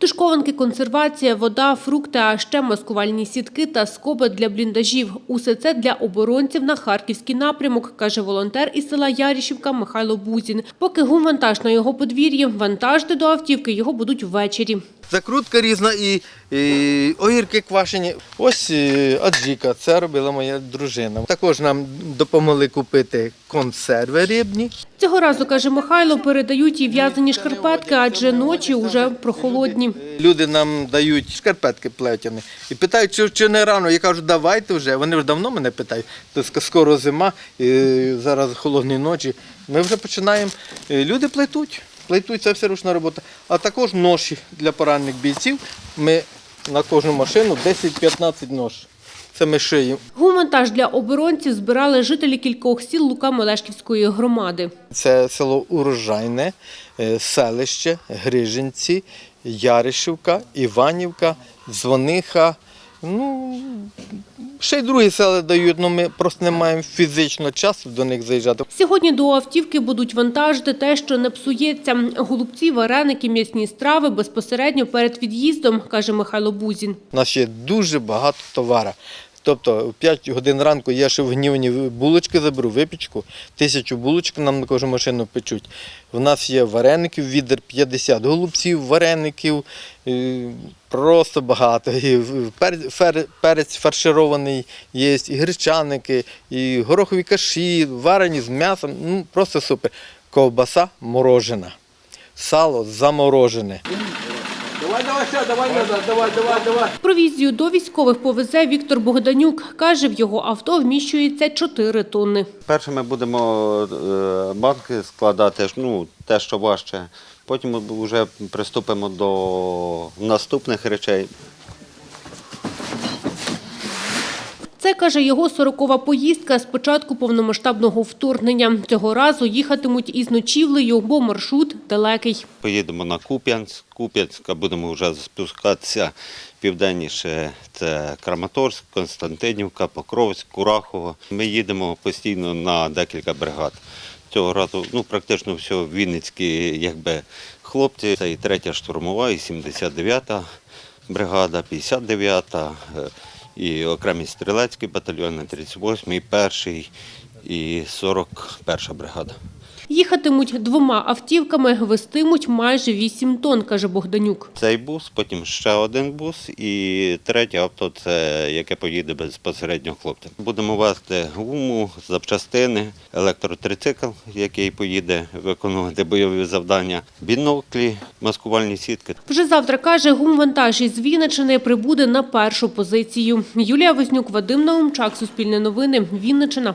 Тушкованки, консервація, вода, фрукти, а ще маскувальні сітки та скоби для бліндажів. Усе це для оборонців на харківський напрямок, каже волонтер із села Ярішівка Михайло Бузін. Поки гумвантаж на його подвір'ї, вантажити до автівки його будуть ввечері. Закрутка різна і, і огірки квашені. Ось е, аджіка, це робила моя дружина. Також нам допомогли купити консерви рибні. Цього разу, каже Михайло, передають і в'язані шкарпетки, адже ночі уже прохолодні. Люди нам дають шкарпетки плетяні і питають, чи, чи не рано. Я кажу, давайте вже. Вони вже давно мене питають. То скоро зима, і зараз холодні ночі. Ми вже починаємо. Е, Люди плетуть. Плетуть, це все ручна робота. А також ноші для поранених бійців. Ми на кожну машину 10-15 нож. Це ми шиємо. Гумвантаж для оборонців збирали жителі кількох сіл Лука-Мелешківської громади. Це село Урожайне, е, селище, Грижинці, Яришівка, Іванівка, Дзвониха. Ну, ще й другі села дають, але ми просто не маємо фізично часу до них заїжджати. Сьогодні до автівки будуть вантажити те, що не псується. Голубці, вареники, м'ясні страви безпосередньо перед від'їздом, каже Михайло Бузін. У нас є дуже багато товару. Тобто в 5 годин ранку я ще в гнівні булочки заберу, випічку, тисячу булочок нам на кожну машину печуть. В нас є вареників, відер 50 голубців, вареників, е, просто багато. І перець фарширований є, і гречаники, і горохові каші, варені з м'ясом. Ну, просто супер. Ковбаса морожена, сало заморожене. Провізію до військових повезе Віктор Богданюк. Каже, в його авто вміщується 4 тонни. Перше ми будемо е, банки складати, ну, те, що важче. Потім ми вже приступимо до наступних речей. Це, каже, його сорокова поїздка з початку повномасштабного вторгнення. Цього разу їхатимуть із ночівлею, бо маршрут далекий. Поїдемо на Куп'янськ, Куп'янська, будемо вже спускатися південніше. Це Краматорськ, Константинівка, Покровськ, Курахово. Ми їдемо постійно на декілька бригад. Цього разу ну, практично все вінницькі якби, хлопці. Це і 3 штурмова, і 79-та бригада, 59-та, е, і окремі стрілецькі батальйони, 38-й, 1-й і 41-ша бригада. Їхатимуть двома автівками, вестимуть майже 8 тонн, каже Богданюк. Цей бус, потім ще один бус, і третє авто це яке поїде безпосередньо хлопцям. Будемо вести гуму, запчастини, електротрицикл, який поїде виконувати бойові завдання, біноклі, маскувальні сітки. Вже завтра, каже, гумвантаж із Вінничини прибуде на першу позицію. Юлія Вознюк, Вадим Наумчак, Суспільне новини, Вінничина.